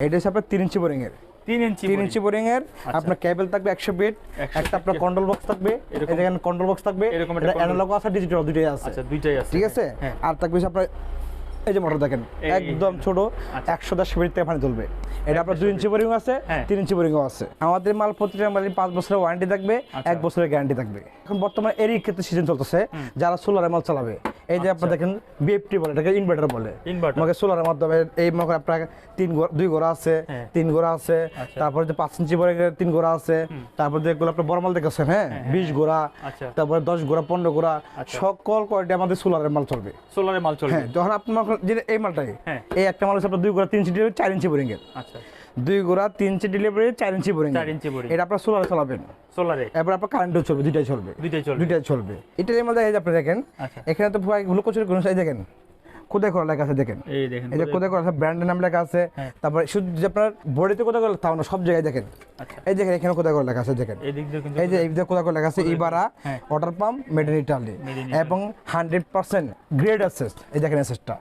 এটা হচ্ছে আপনার তিন ইঞ্চি বোরিং এর তিন ইঞ্চি তিন ইঞ্চি বোরিং। এর আপনার কেবল থাকবে একশো বিট একটা আপনার কন্ট্রোল বক্স থাকবে এখানে কন্ট্রোল বক্স থাকবে এরকম অ্যানালগ আছে ডিজিটাল দুইটাই আছে। আচ্ছা দুইটাই আছে। ঠিক আছে? হ্যাঁ। আর থাকবে আপনার এই যে মোটর দেখেন একদম ছোট আচ্ছা। একশো দশ মিনিট থেকে পানি তুলবে এটা আপনার দুই ইঞ্চি বোরিং আছে হ্যাঁ। তিন ইঞ্চি বোরিংও আছে আমাদের মাল প্রতিটা মালের পাঁচ বছরের ওয়ারেন্টি থাকবে আচ্ছা। এক বছরের গ্যারান্টি থাকবে এখন বর্তমানে এরই ক্ষেত্রে সিজন চলতেছে যারা সোলারের মাল চালাবে এই যে আপনার দেখেন বিএফটি বলে এটাকে ইনভার্টার বলে আচ্ছা। আমাকে সোলারের মাধ্যমে এই মনে আপনার তিন দুই গোড়া আছে হ্যাঁ। তিন গোড়া আছে আচ্ছা। তারপরে যে পাঁচ ইঞ্চি বড় তিন গোড়া আছে তারপর যেগুলো আপনার বড় মাল দেখেছেন হ্যাঁ বিশ গোড়া আচ্ছা। তারপরে দশ গোড়া পনেরো গোড়া আচ্ছা। সকল কোয়ালিটি আমাদের সোলারের মাল চলবে সোলারে মাল চলবে হ্যাঁ যখন আপনার এই মালটাই হ্যাঁ। এই একটা মাল হচ্ছে আপনার দুই গোড়া তিন ইঞ্চি ডেলিভারি চার ইঞ্চি বোরিং এর। আচ্ছা। দুই গোড়া তিন ইঞ্চি ডেলিভারি চার ইঞ্চি বোরিং চার ইঞ্চি বোরিং। এটা আপনার সোলারে চালাবেন। সোলারে এবার আপনার কারেন্টও চলবে দুইটাই চলবে। দুইটাই চলবে। দুইটাই চলবে। এটার মধ্যে এই আপনি দেখেন আচ্ছা। এখানে তো পুরো গ্লুকোজের কোনো সাইজ দেখেন। কোথায় করা লেখা আছে দেখেন। এই দেখেন এই যে কোথায় করা আছে ব্র্যান্ডের নাম লেখা আছে হ্যাঁ। তারপরে শুধু যে আপনার বডিতে কোথায় করে তাও না সব জায়গায় দেখেন। আচ্ছা। এই দেখেন এখানে কোথায় করে লেখা আছে দেখেন। এই দিক কিন্তু এই যে এই কোথায় করে লেখা আছে ইবারা। Water pump made in Italy এবং হান্ড্রেড পার্সেন্ট গ্রেড অ্যাসেস এই দেখেন অ্যাসেসটা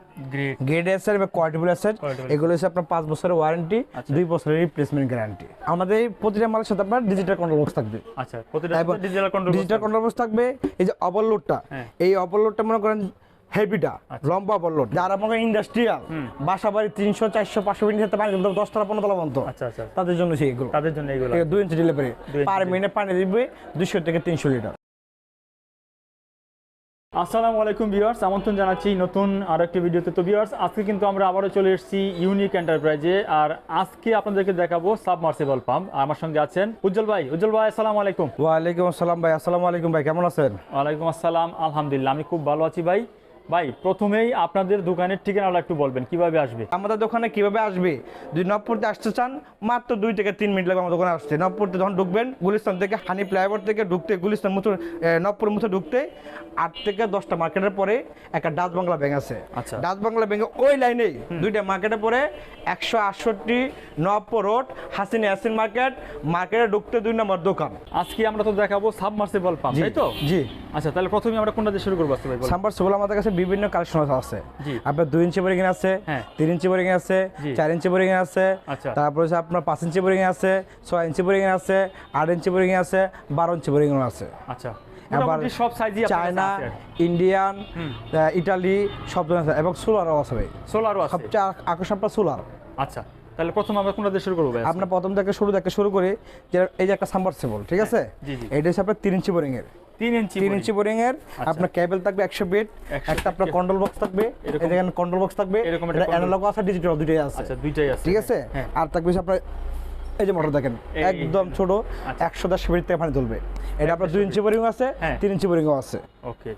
গ্রেড অ্যাসেট এবং কোয়ালিটিবল অ্যাসেট এগুলো হচ্ছে আপনার পাঁচ বছরের ওয়ারেন্টি আচ্ছা। দুই বছরের রিপ্লেসমেন্ট গ্যারান্টি আমাদের প্রতিটা মালের সাথে আপনার ডিজিটাল কন্ট্রোল বক্স থাকবে। আচ্ছা প্রতিটা digital control digital control box থাকবে। এই যে ওভারলোডটা হ্যাঁ। এই ওভারলোডটা মনে করেন হেভিটা আচ্ছা। লম্বা যারা মনে ইন্ডাস্ট্রিয়াল বাসা বাড়ি তিনশো চারশো পাঁচশো মিনিট যেতে পারে কিন্তু দশ পনেরো তলা পর্যন্ত। আচ্ছা আচ্ছা। তাদের জন্য সেই এগুলো। তাদের জন্য এগুলো। দুই ইঞ্চি ডেলিভারি পার। মিনিটে পানি দিবে দুশো থেকে তিনশো লিটার আসসালামু আলাইকুম ভিউয়ার্স আমন্ত্রণ জানাচ্ছি নতুন আরও একটি ভিডিওতে। তো ভিউয়ার্স আজকে কিন্তু আমরা আবারও চলে এসেছি ইউনিক এন্টারপ্রাইজে আর আজকে আপনাদেরকে দেখাবো সাবমার্সিবল পাম্প আমার সঙ্গে আছেন উজ্জ্বল ভাই। উজ্জ্বল ভাই আসসালামু আলাইকুম। ওয়ালাইকুম আসসালাম ভাই। আসসালামু আলাইকুম ভাই কেমন আছেন? ওয়ালাইকুম আসসালাম আলহামদুলিল্লাহ আমি খুব ভালো আছি ভাই। ভাই প্রথমেই আপনাদের দোকানের ঠিকানাটা একটু বলবেন কীভাবে আসবে? আমাদের দোকানে কীভাবে আসবে? যদি নবপুরতে আসতে চান মাত্র দুই থেকে তিন মিনিট লাগবে আমার দোকানে আসতে। নবপুরতে যখন ঢুকবেন গুলিস্তান থেকে হানি ফ্লাইওভার থেকে ঢুকতে গুলিস্তান মুথুর নবপুর মুথে ঢুকতে আট থেকে দশটা মার্কেটের পরে একটা ডাচ বাংলা ব্যাংক আছে। আচ্ছা। ডাচ বাংলা ব্যাংকে ওই লাইনেই দুইটা মার্কেটের পরে একশো আটষট্টি নবপুর রোড হাসিন ইয়াসিন মার্কেট মার্কেটে ঢুকতে দুই নম্বর দোকান। আজকে আমরা তো দেখাবো সাবমার্সিবল পাম্প তাই তো? জি। আচ্ছা তাহলে প্রথমে আমরা কোনটা দিয়ে শুরু করব আসতে ভাই। সাম্বার সেগুলো আমাদের কাছে বিভিন্ন কালেকশন আছে। আপনার দুই ইঞ্চি বোরিং আছে হ্যাঁ। তিন ইঞ্চি বোরিং আছে। চার ইঞ্চি বোরিং আছে আচ্ছা। তারপর হচ্ছে আপনার পাঁচ ইঞ্চি বোরিং আছে ছয় ইঞ্চি বোরিং আছে আট ইঞ্চি বোরিং আছে বারো ইঞ্চি বোরিং আছে আচ্ছা আবার সব সাইজই চায়না ইন্ডিয়ান ইটালি সব ধরনের এবং সোলারও আছে ভাই সোলারও আছে সবচেয়ে আকর্ষণ সোলার আচ্ছা তাহলে প্রথম আমরা কোনটা দিয়ে শুরু করব প্রথম থেকে শুরু থেকে শুরু করে যে এই যে একটা সাম্বারসেবল ঠিক আছে হ্যাঁ, জি। এটা হচ্ছে আপনার তিন ইঞ্চি বোরিং এর তিন ইঞ্চি তিন ইঞ্চি বোরিং এর আপনার কেবল থাকবে একশো বেড একটা আপনার কন্ট্রোল বক্স থাকবে এখানে কন্ট্রোল বক্স থাকবে এরকম অ্যানালগ আছে ডিজিটাল আছে। আচ্ছা দুইটাই আছে ঠিক আছে? হ্যাঁ। আর থাকবে আপনার এই যে মোটর দেখেন একদম ছোট আচ্ছা। একশো দশ মিনিট থেকে পানি তুলবে। এটা আপনার দুই ইঞ্চি বোরিং আছে হ্যাঁ। তিন ইঞ্চি বোরিংও আছে। ওকে।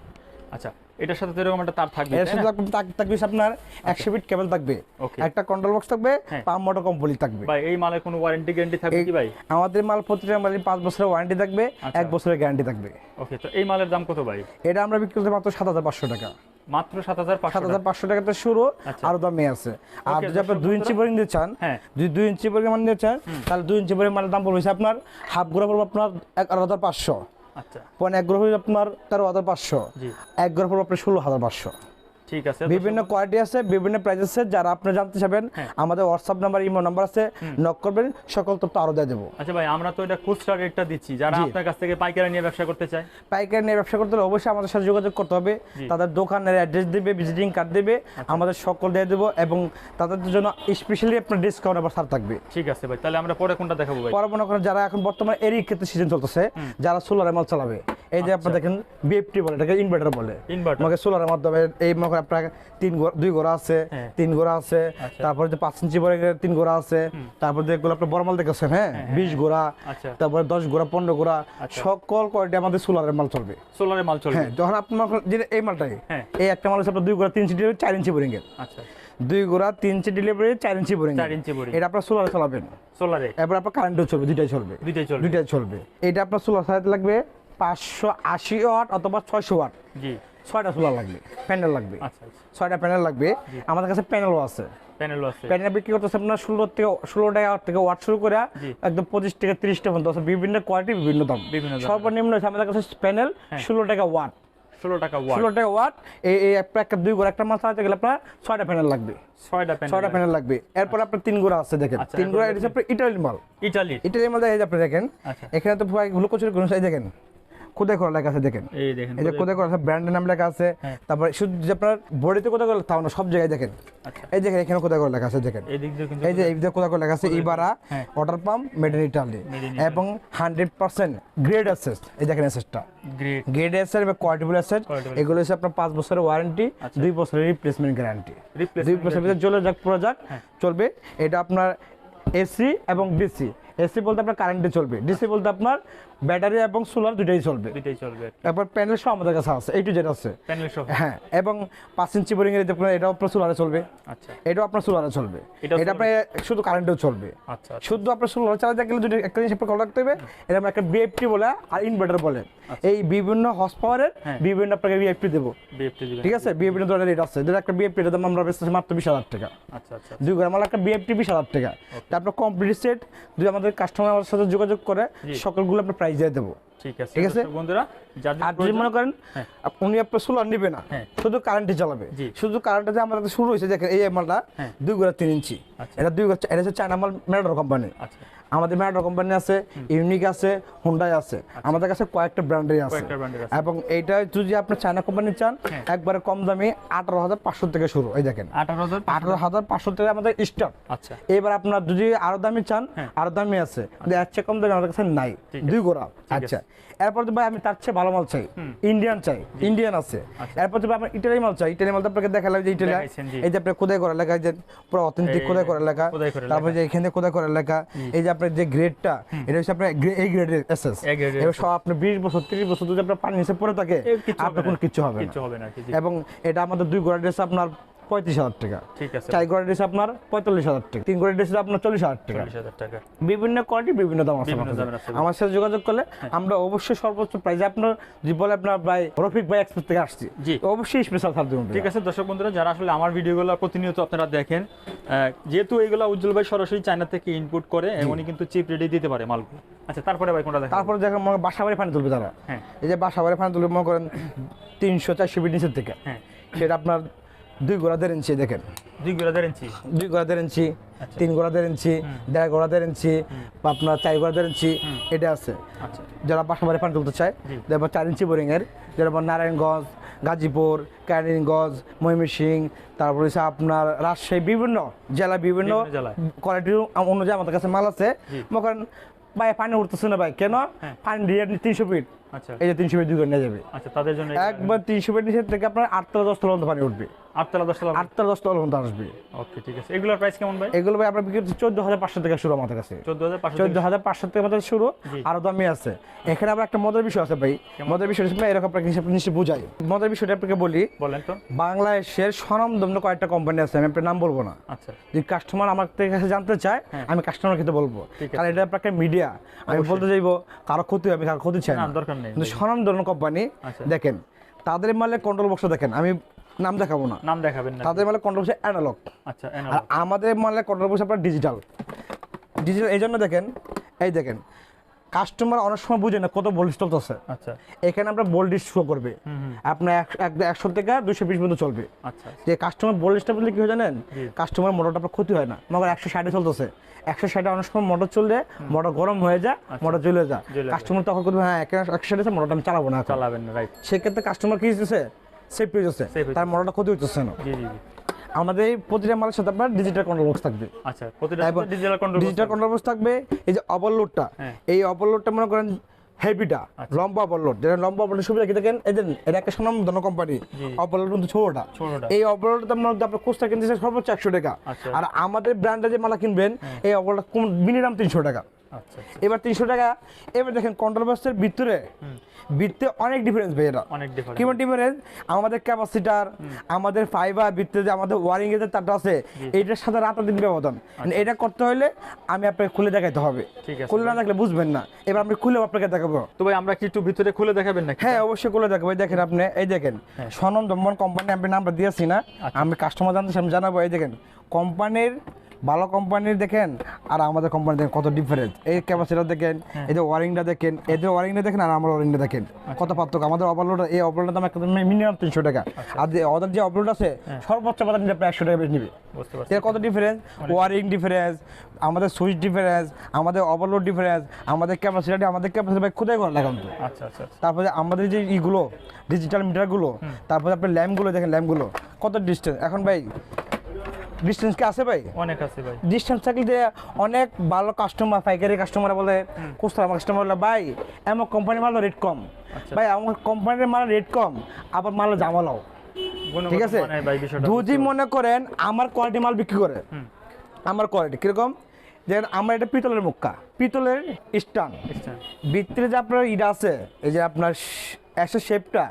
আচ্ছা এটার সাথে এরকম একটা তার থাকবে এর সাথে থাকবে- আপনার একশো ফিট কেবল থাকবে একটা কন্ট্রোল বক্স থাকবে হ্যাঁ। পাম্প মোটর থাকবে। ভাই এই মালের কোনো ওয়ারেন্টি গ্যারান্টি থাকবে কি ভাই? আমাদের মাল প্রতিটা মালের পাঁচ বছরের ওয়ারেন্টি থাকবে আচ্ছা। এক বছরের গ্যারান্টি থাকবে। ওকে তো এই মালের দাম কত ভাই? এটা আমরা বিক্রি করতে মাত্র সাত হাজার পাঁচশো টাকা। মাত্র সাত হাজার সাত হাজার পাঁচশো টাকা থেকে শুরু আচ্ছা। আরও দামে আছে। আর যদি আপনার দর্শক দুই ইঞ্চি বোরিং নিতে চান হ্যাঁ। যদি দুই ইঞ্চি বোরিং মান নিতে চান তাহলে দুই ইঞ্চি বোরিং মালের দাম পড়বে আপনার হাফ গ্রো পড়বে আপনার এগারো হাজার পাঁচশো। আচ্ছা। পয়েন্ট এক গ্রহ আপনার তেরো হাজার পাঁচশো। জি। এক গ্রহ আপনার ষোলো হাজার পাঁচশো। ঠিক আছে বিভিন্ন কোয়ালিটি আছে বিভিন্ন প্রাইস আছে যারা আপনি জানতে চাবেন হ্যাঁ। আমাদের হোয়াটসঅ্যাপ নাম্বার ইমো নাম্বার আছে নক করবেন সকল তথ্য আরও দিয়ে দেবো। আচ্ছা ভাই আমরা তো এটা খুচরা রেটটা দিচ্ছি। যারা আপনার কাছ থেকে পাইকারি নিয়ে ব্যবসা করতে চায়। পাইকারি নিয়ে ব্যবসা করতে হলে অবশ্যই আমাদের সাথে যোগাযোগ করতে হবে। তাদের দোকানের অ্যাড্রেস দেবে ভিজিটিং কার্ড দেবে আমাদের সকল দিয়ে দেবো এবং তাদের জন্য স্পেশালি আপনার ডিসকাউন্ট আবার ছাড় থাকবে। ঠিক আছে ভাই তাহলে আমরা পরে কোনটা দেখাবো ভাই? পরে মনে করেন যারা এখন বর্তমানে এরই ক্ষেত্রে সিজন চলতেছে যারা সোলার মাল চালাবে। এই যে আপনি দেখেন বিএফটি বলে এটাকে ইনভার্টার বলে। আমাকে সোলারের মাধ্যমে এই মনে করেন আপনার তিন দুই গোড়া আছে হ্যাঁ। তিন গোড়া আছে আচ্ছা। তারপরে যে পাঁচ ইঞ্চি বড় তিন গোড়া আছে তারপর যেগুলো আপনার বড় মাল দেখেছেন হ্যাঁ? বিশ গোড়া আচ্ছা। তারপরে দশ গোড়া পনেরো গোড়া আচ্ছা। সকল কোয়ালিটি আমাদের সোলারের মাল চলবে। সোলারে মাল চলবে। হ্যাঁ যখন আপনার এই মালটাই হ্যাঁ। এই একটা মাল হচ্ছে আপনার দুই গোড়া তিন ইঞ্চি চার ইঞ্চি বোরিং এর। আচ্ছা। দুই গোড়া তিন ইঞ্চি ডেলিভারি চার ইঞ্চি বোরিং চার ইঞ্চি boring। এটা আপনার সোলারে চালাবেন। সোলারে এবার আপনার কারেন্টও চলবে দুইটাই চলবে। দুইটাই চলবে। দুইটাই চলবে। এটা আপনার সোলার চালাতে লাগবে পাঁচশো আশি ওয়াট অথবা ছয়শো ওয়াট। জি। ছয়টা সোলার লাগবে প্যানেল লাগবে। আচ্ছা আচ্ছা। ছয়টা প্যানেল লাগবে। আমাদের কাছে প্যানেলও আছে। প্যানেলও আছে। প্যানেল বিক্রি করতেছে আপনার ষোলো থেকে ষোলো টাকা থেকে ওয়াট শুরু করে একদম পঁচিশ থেকে তিরিশ টাকা পর্যন্ত আছে। বিভিন্ন কোয়ালিটি বিভিন্ন দাম। বিভিন্ন সর্বনিম্ন হচ্ছে আমাদের কাছে প্যানেল ষোলো টাকা ওয়াট। ষোলো টাকা ওয়াট। ষোলো টাকা ওয়াট। এই এই একটা দুই গোড়া একটা চালাতে গেলে আপনার ছয়টা প্যানেল লাগবে। ছয়টা প্যানেল ছয়টা প্যানেল লাগবে। এরপর আপনার তিন গোড়া আছে দেখেন। আচ্ছা, তিন গোড়া এটা হচ্ছে আপনার মাল। ইটালির। মাল দেখেন আপনি দেখেন। আচ্ছা। এখানে তো ভাই গ্লুকোজের কোনো দেখেন। কোথায় করা লেখা আছে দেখেন? এই দেখেন এই যে কোথায় করা আছে ব্র্যান্ডের নাম লেখা আছে হ্যাঁ। তারপরে শুধু যে আপনার বডিতে কোথায় করে তাও না সব জায়গায় দেখেন। আচ্ছা। এই দেখেন এখানে কোথায় করে লেখা আছে দেখেন। এই যে এই যে কোথায় করে লেখা আছে ইবারা। Water pump made in Italy এবং হান্ড্রেড পার্সেন্ট গ্রেড অ্যাসেস এই দেখেন অ্যাসেসটা গ্রেড অ্যাসেস এবং কোয়ালিটিবল অ্যাসেস এগুলো হচ্ছে আপনার পাঁচ বছরের ওয়ারেন্টি আচ্ছা। দুই বছরের রিপ্লেসমেন্ট গ্যারান্টি দুই বছরের ভিতরে চলে যাক পুরো যাক হ্যাঁ। চলবে। এটা আপনার এসি এবং ডিসি এসি বলতে আপনার কারেন্টে চলবে। ডিসি বলতে আপনার ব্যাটারি এবং সোলার দুটাই চলবে। দুইটাই চলবে। তারপর প্যানেল সহ আমাদের কাছে আছে এই টু জেড আছে। প্যানেল সহ। হ্যাঁ এবং পাঁচ ইঞ্চি বোরিং এর আপনার এটাও আপনার সোলারে চলবে। আচ্ছা। এটাও আপনার সোলারে চলবে। এটা আপনার শুধু কারেন্টেও চলবে। আচ্ছা শুধু আপনার সোলার চালাতে গেলে দুটো একটা জিনিস আপনার রাখতে হবে এটা আমরা একটা বিএফটি বলে আর ইনভার্টার বলে। এই বিভিন্ন হর্স পাওয়ারের হ্যাঁ। বিভিন্ন আপনাকে বিএফটি দেবো। ঠিক আছে? বিএফটি ধরনের রেট আছে। যেটা একটা বিএফটি দাম আমরা বেচতেছি মাত্র বিশ হাজার টাকা। আচ্ছা আচ্ছা। দুই গ্রাম একটা বিএফটি বিশ হাজার টাকা। তারপর কমপ্লিট সেট যদি আমাদের কাস্টমার আমার সাথে যোগাযোগ করে। সকলগুলো আপনার প্রাইস দিয়ে দেবো ঠিক আছে ঠিক আছে? বন্ধুরা আর যদি মনে করেন হ্যাঁ। উনি আপনার সোলার নিবে না হ্যাঁ। শুধু কারেন্টে চালাবে শুধু কারেন্টে যে আমাদের শুরু হয়েছে দেখেন এই মালটা হ্যাঁ। দুই গোড়া তিন ইঞ্চি আচ্ছা। এটা দুই গোড়া এটা হচ্ছে চায়না মাল মেডার কোম্পানি আচ্ছা আমাদের ম্যাডার কোম্পানি আছে ইউনিক আছে হুন্ডাই আছে। আমাদের কাছে কয়েকটা ব্র্যান্ডের আছে। এবং এইটা যদি আপনি চায়না কোম্পানি চান হ্যাঁ। একবারে কম দামে আঠারো হাজার পাঁচশো থেকে শুরু এই দেখেন। আঠারো হাজার আঠারো হাজার পাঁচশো থেকে আমাদের স্টার্ট আচ্ছা। এবার আপনার যদি আরও দামি চান হ্যাঁ। আরও দামি আছে। এর চেয়ে কম দামে আমাদের কাছে নাই। দুই গোড়া। আচ্ছা। এরপর ভাই আমি তার চেয়ে ভালো মাল চাই। ইন্ডিয়ান চাই। ইন্ডিয়ান আছে। এরপর তো ভাই আপনার ইটালি মাল চাই। ইটালি মাল তো আপনাকে দেখালাম যে ইটালি আচ্ছা। এই যে আপনার কোথায় করা লেখা যে পুরো অথেন্টিক কোথায় করা লেখা। তারপর যে এখানে কোথায় করা লেখা এই যে আপনার যে গ্রেডটা এটা হচ্ছে আপনার এই গ্রেডের এসএস এবার সব আপনি বিশ বছর তিরিশ বছর যদি আপনার পানি নিচে পড়ে থাকে আপনার। কোনো কিছু হবে না। কিচ্ছু হবে না এবং এটা আমাদের দুই গোড়া ড্রেস আপনার পঁয়ত্রিশ হাজার টাকা। ঠিক আছে। চার গোড়া ড্রেস আপনার পঁয়তাল্লিশ হাজার টাকা। তিন গোড়া ড্রেস আপনার চল্লিশ হাজার টাকা। টাকা। বিভিন্ন কোয়ালিটি বিভিন্ন দাম আছে আমার। সাথে যোগাযোগ করলে আমরা অবশ্যই সর্বোচ্চ প্রাইজে আপনার বলে আপনার ভাই রফিক ভাই এক্সপ্রেস থেকে আসছি। জি। অবশ্যই স্পেশাল ছাড় দেবেন ঠিক আছে দর্শক বন্ধুরা যারা আসলে আমার ভিডিওগুলো প্রতিনিয়ত আপনারা দেখেন যেহেতু এইগুলো উজ্জ্বল ভাই সরাসরি চায়না থেকে ইনপুট করে উনি কিন্তু চিপ রেডি দিতে পারে মালগুলো। আচ্ছা তারপরে ভাই কোনটা দেখেন তারপরে দেখেন মনে বাসা বাড়ি পানি তুলবে তারা। হ্যাঁ। এই যে বাসা বাড়ি পানি তুলবে মনে করেন তিনশো চারশো ফিট নিচের থেকে। হ্যাঁ। সেটা আপনার দুই গোড়া দেড় ইঞ্চি দেখেন। দুই গুলো দেড় ইঞ্চি? দুই গোড়া দেড় ইঞ্চি আচ্ছা। তিন গোড়া দেড় ইঞ্চি দেড় গোড়া দেড় ইঞ্চি আপনার চার গোড়া দেড় ইঞ্চি এটা আছে। আচ্ছা। যারা বাসা বাড়ি পানি তুলতে চায় জি। চার ইঞ্চি বোরিংয়ের যেরকম নারায়ণগঞ্জ গাজীপুর ক্যানিংগঞ্জ ময়মনসিং তারপর হচ্ছে আপনার রাজশাহী বিভিন্ন জেলা বিভিন্ন বিভিন্ন জেলায়। কোয়ালিটি অনুযায়ী আমাদের কাছে মাল আছে করেন ভাই পানি উঠতেছে না ভাই কেন? হ্যাঁ। পানি দিয়ে তিনশো ফিট আচ্ছা। এই যে তিনশো ফিট দুই নিয়ে যাবে। আচ্ছা তাদের জন্য একবার তিনশো ফিট নিচে থেকে আপনার আটতলা দশতলা পর্যন্ত পানি উঠবে। আটতলা দশতলা আটতলা দশতলা পর্যন্ত আসবে। ওকে ঠিক আছে। এগুলোর প্রাইস কেমন ভাই? এগুলো ভাই আপনার বিক্রি চোদ্দ হাজার পাঁচশো থেকে শুরু আমাদের কাছে। চোদ্দ হাজার পাঁচশো চোদ্দ হাজার পাঁচশো থেকে আমাদের শুরু আরও দামি আছে। এখানে আবার একটা মজার বিষয় আছে ভাই। মজার বিষয় এরকম আপনাকে নিশ্চয়ই বুঝাই। মজার বিষয়টা আপনাকে বলি বলেন তো। বাংলাদেশের স্বনামধন্য কয়েকটা কোম্পানি আছে আমি আপনার নাম বলব না। আচ্ছা। যদি কাস্টমার আমার কাছে জানতে চায় হ্যাঁ। আমি কাস্টমার ক্ষেত্রে বলব। কারণ এটা আপনাকে মিডিয়া আমি বলতে চাইব কারও ক্ষতি হবে কারও ক্ষতি চাই না। দরকার নেই। স্বনামধন্য কোম্পানি আচ্ছা। দেখেন তাদের মালে কন্ট্রোল বক্স দেখেন। আমি নাম দেখাবো না। নাম দেখাবেন না। তাদের মালে কন্ট্রোল অ্যানালগ আচ্ছা আর আমাদের মালে কন্ট্রোল আপনার ডিজিটাল ডিজিটাল এই জন্য দেখেন এই দেখেন কাস্টমার অনেক সময় বুঝে না কত ভোল্টেজ চলতেছে আচ্ছা। এখানে আমরা ভোল্টেজ শো করবে। আপনার এক- এক- একশো থেকে দুশো বিশ পর্যন্ত চলবে। আচ্ছা যে কাস্টমার বোল্ড স্টপ বললে কি হয় জানেন? কাস্টমার মোটরটা আপনার ক্ষতি হয় না। মনে একশো ষাটে চলতেছে। একশো ষাটে অনেক সময় মোটর চললে মোটর গরম হয়ে যায় মোটর জ্বলে যায়। আচ্ছা। জ্বলে যায়। কাস্টমার তখন করবে হ্যাঁ একশো ষাটে মোটরটা আমি চালাবো না। চালাবেন রাইট সেক্ষেত্রে কাস্টমার কি হচ্ছে সেফ হয়ে যাচ্ছে তার মোটরটা ক্ষতি হচ্ছে না। জি জি আমাদের প্রতিটা মালের সাথে আপনার ডিজিটাল কন্ট্রোল বক্স থাকবে। আচ্ছা প্রতিটা digital control digital control box থাকবে। এই যে ওভারলোডটা হ্যাঁ। এই ওভারলোডটা মনে করেন হেভিটা আচ্ছা। লম্বা ওভারলোড যেটা লম্বা ওভারলোড সুবিধা কি দেখেন? এই এটা একটা সুনামধন্য কোম্পানি জি। ওভারলোড কিন্তু ছোটটা। এই ওভারলোড আপনার আপনার কোর্সটা কিনতে সর্বোচ্চ একশো টাকা। আচ্ছা। আর আমাদের ব্র্যান্ডে যে মালা কিনবেন এই ওভারলোড মিনিমাম তিনশো টাকা। এবার তিনশো টাকা। এবার দেখেন কন্ট্রোল বক্সের ভিতরে বৃত্তে অনেক ডিফারেন্স ভাই এটা। অনেক ডিফারেন্ট কেমন ডিফারেন্স আমাদের ক্যাপাসিটার আমাদের ফাইবার ভিতরে যে আমাদের ওয়ারিং এর তারটা আছে এইটার সাথে রাত দিন ব্যবধান। এটা করতে হলে আমি আপনাকে খুলে দেখাইতে হবে। আচ্ছা। খুলে না দেখলে বুঝবেন না। এবার আমি খুলে আপনাকে দেখাবো। তো ভাই আমরা কি একটু ভিতরে খুলে দেখাবেন নাকি? হ্যাঁ অবশ্যই খুলে দেখাবো। দেখেন আপনি এই দেখেন। সনম কোম্পানি আমি নামটা দিয়েছি না। আচ্ছা। আমি কাস্টমার জানতে আমি জানাব। এই দেখেন কোম্পানির ভালো কোম্পানির দেখেন আর আমাদের কোম্পানি দেখেন কত ডিফারেন্স এই ক্যাপাসিটার দেখেন এদের ওয়ারিংটা দেখেন এদের ওয়ারিংটা দেখেন আর আমার ওয়ারিংটা দেখেন। আচ্ছা। কত পার্থক্য? আমাদের ওভারলোড এই ওভারলোডের দাম একদম মিনিমাম তিনশো টাকা। আচ্ছা। আর যে ওদের যে ওভারলোড আছে সর্বোচ্চ বাজার নিলে প্রায় একশো টাকা বেশি নিবে। এর কত ডিফারেন্স ওয়ারিং ডিফারেন্স আমাদের সুইচ ডিফারেন্স আমাদের ওভারলোড ডিফারেন্স আমাদের ক্যাপাসিটি আমাদের ক্যাপাসিটি ভাই কোথায় করে লাগান তো? আচ্ছা আচ্ছা আচ্ছা। তারপরে আমাদের যে ইগুলো ডিজিটাল মিটারগুলো তারপরে আপনার ল্যাম্পগুলো দেখেন ল্যাম্পগুলো কত ডিস্টেন্স এখন ভাই ডিস্টেন্স কি আছে ভাই? অনেক আছে ভাই। ডিস্টেন্স থাকলে যে অনেক ভালো কাস্টমার পাইকারি কাস্টমার বলে খুচরা কাস্টমার বলে ভাই এমন কোম্পানির মাল রেট কম। আচ্ছা। ভাই আমার কোম্পানির মাল রেট কম আবার মাল জামালাও ঠিক আছে? বিষয়টা যদি মনে করেন আমার কোয়ালিটি মাল বিক্রি করে আমার কোয়ালিটি কীরকম? যে আমার এটা পিতলের মুক্কা পিতলের স্টান আচ্ছা ভিতরে যে আপনার ইটা আছে এই যে আপনার অ্যাসেস শেপটা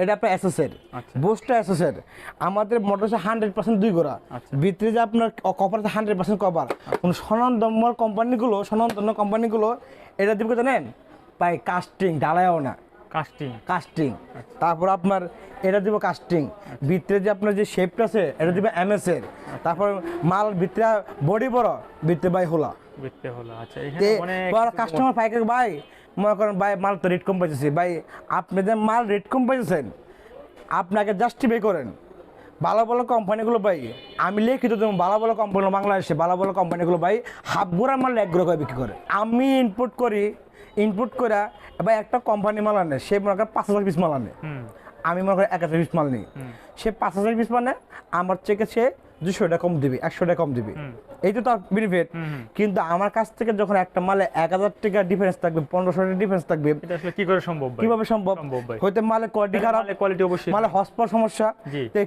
এটা আপনার অ্যাসেসের আচ্ছা। বুস্টটা অ্যাসেসের আমাদের মোটর হচ্ছে হান্ড্রেড পার্সেন্ট দুই গোড়া। আচ্ছা। ভিতরে যে আপনার কপার আছে হান্ড্রেড পার্সেন্ট কপার স্বনামধন্য কোম্পানিগুলো স্বনামধন্য কোম্পানিগুলো এটা দিব জানেন? পাই কাস্টিং ডালায়ও না। কাস্টিং কাস্টিং তারপর আপনার এটা দিব কাস্টিং ভিতরে যে আপনার যে শেপটা আছে এটা দিবে এমএস এর। তারপর মাল ভিতরে বডি বড় ভিতরে বাই হোলা। বিকতে হলো। আচ্ছা কাস্টমার পাইকার ভাই মনে করেন ভাই মাল তো রেট কম পাইতেছি। ভাই আপনি যে মাল রেট কম পাইতেছেন আপনাকে জাস্টিফাই করেন। ভালো ভালো কোম্পানিগুলো ভাই আমি লিখিত ভালো ভালো কোম্পানিগুলো বাংলাদেশে ভালো ভালো কোম্পানিগুলো ভাই হাফ গোড়া মাল এক গোড়া করে বিক্রি করে। আমি ইনপুট করি ইনপুট করে ভাই একটা কোম্পানি মাল আনে সে মনে করেন পাঁচ হাজার পিস মাল আনে। আমি মনে করি এক হাজার পিস মাল নিই। সে পাঁচ হাজার পিস মানে আমার থেকে সে দুশো টাকা কম দিবি একশো টাকা কম দিবি। এই তো তার বেনিফিট। কিন্তু আমার কাছ থেকে যখন একটা মালে এক হাজার টাকা ডিফারেন্স থাকবে পনেরোশো টাকা ডিফারেন্স থাকবে কি করে সম্ভব কীভাবে সম্ভব? হয়তো মালের কোয়ালিটি খারাপ কোয়ালিটি অবশ্যই। মালে হসপার সমস্যা। জি। তো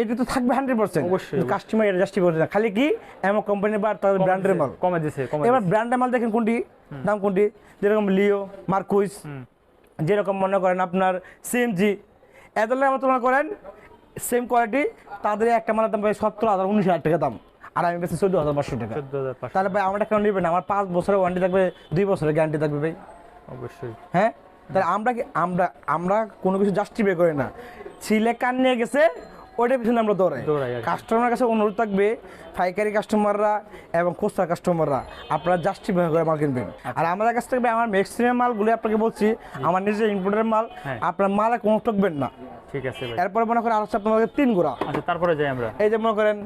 এটা তো থাকবে হান্ড্রেড পার্সেন্ট অবশ্যই, কাস্টমার এটা জাস্টিফাই করছে না। খালি কি এমন কোম্পানির বা তাদের ব্র্যান্ডের মাল। কমে দিছে এবার ব্র্যান্ডের মাল দেখেন কোনটি? দাম কোনটি? যেরকম লিও মার্কুইস যেরকম মনে করেন আপনার সিএমজি এদের আমার তুলনা করেন সেম কোয়ালিটি তাদের একটা মালের দাম ভাই সতেরো হাজার উনিশ হাজার টাকা দাম। আর আমি বেশি চোদ্দ হাজার পাঁচশো টাকা। তাহলে ভাই আমরা কেন নেবেন আমার পাঁচ বছরের ওয়ারেন্টি থাকবে দুই বছরের গ্যারান্টি থাকবে ভাই। অবশ্যই। হ্যাঁ? তাহলে আমরা কি আমরা আমরা কোনো কিছু জাস্টিফাই করি না। ছিলে কান নিয়ে গেছে ওইটার পিছনে আমরা দৌড়াই। কাস্টমারের কাছে অনুরোধ থাকবে পাইকারি কাস্টমাররা এবং খুচরা কাস্টমাররা আপনারা জাস্টিফাই করে মাল কিনবেন। আচ্ছা। আর আমাদের কাছ থেকে আমার ম্যাক্সিমাম মালগুলি আপনাকে বলছি আমার নিজের ইম্পোর্টের মাল হ্যাঁ। আপনার মালে কোনো ঠকবেন না। ঠিক আছে এরপরে মনে করেন আর আপনাদের তিন গোড়া। আচ্ছা তারপরে যাই আমরা। এই যে মনে করেন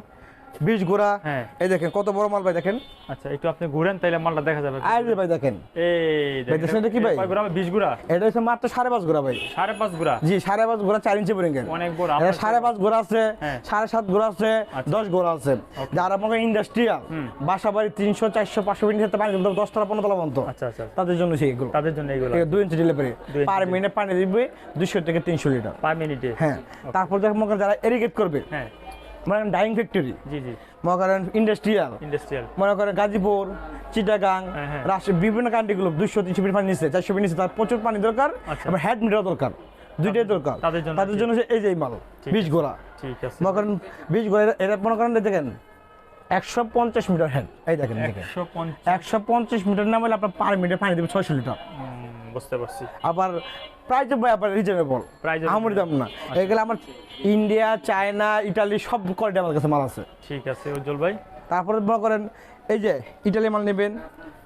বিশ গোড়া হ্যাঁ। এই দেখেন কত বড় মাল ভাই দেখেন। আচ্ছা একটু আপনি ঘুরেন তাইলে মালটা দেখা যাবে। আর ভাই দেখেন। এই ভাই, দেখছেন এটা কি ভাই? কয় গ্রাম বিশ গুড়া এটা হচ্ছে মাত্র সাড়ে পাঁচ গোড়া ভাই। সাড়ে পাঁচ গুড়া জি সাড়ে পাঁচ গোড়া চার ইঞ্চি বোরিং অনেক বড় এটা আপনার সাড়ে পাঁচ গোড়া আছে হ্যাঁ। সাড়ে সাত আছে আচ্ছা। দশ গোড়া আছে। যারা আমাকে ইন্ডাস্ট্রিয়াল বাসা বাড়ি তিনশো চারশো পাঁচশো মিনিট খেতে পানি দশ তলা পনেরো তলা পর্যন্ত। আচ্ছা আচ্ছা। তাদের জন্য সেই এগুলো। তাদের জন্য আছে, দুই ইঞ্চি ডেলিভারি পার মিনিটে পানি দিবে দুশো থেকে তিনশো লিটার। পার মিনিটে হ্যাঁ। তারপর দেখো যারা এরিগেট করবে হ্যাঁ। মানে ডাইং ফ্যাক্টরি জি জি। মনে করেন ইন্ডাস্ট্রিয়াল ইন্ডাস্ট্রিয়াল মনে করেন গাজীপুর চিটাগাং হ্যাঁ, হ্যাঁ। রাষ্ট্রের বিভিন্ন কান্ট্রিগুলো দুশো তিনশো মিনিট পানি নিচ্ছে চারশো মিনিট নিচ্ছে তার প্রচুর পানি দরকার। আবার হেড মিটার দরকার দুইটাই দরকার। তাদের জন্য এই যে মাল বিশ গোড়া মনে করেন বিশ গোড়া এটা- মনে করেন দেখেন একশো পঞ্চাশ মিটার হেড এই দেখেন একশো পঞ্চাশ। মিটার না হলে আপনার পার মিটার পানি দেবে ছয়শো লিটার। বুঝতে পারছি। আবার প্রাইস আবার রিজনেবল Price আমার দাম না। এগুলো আমার ইন্ডিয়া চায়না ইটালি সব কোয়ালিটি আমার কাছে মাল আছে। ঠিক আছে উজ্জ্বল ভাই। তারপরে মনে করেন এই যে ইটালি মাল নেবেন।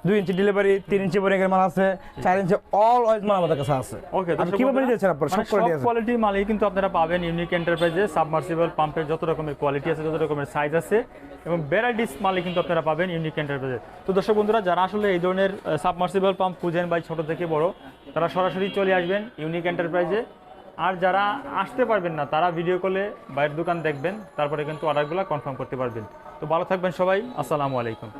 দুই ইঞ্চি ডেলিভারি তিন ইঞ্চি বোরিংয়ের মাল আছে চার ইঞ্চি অল ওয়েজ মাল আমাদের কাছে আছে। ওকে কীভাবে নিয়েছেন আপনার? সব কোয়ালিটি মালই কিন্তু আপনারা পাবেন ইউনিক এন্টারপ্রাইজে সাবমার্সিবল পাম্পের যত রকমের কোয়ালিটি আছে যত রকমের সাইজ আছে এবং ভ্যারাইটিস মালই কিন্তু আপনারা পাবেন ইউনিক এন্টারপ্রাইজে তো দর্শক বন্ধুরা যারা আসলে এই ধরনের সাবমার্সিবল পাম্প খুঁজেন বা ছোট থেকে বড় তারা সরাসরি চলে আসবেন ইউনিক এন্টারপ্রাইজে আর যারা আসতে পারবেন না তারা ভিডিও কলে বাইরের দোকান দেখবেন তারপরে কিন্তু অর্ডারগুলো কনফার্ম করতে পারবেন। তো ভালো থাকবেন সবাই আসসালামু আলাইকুম।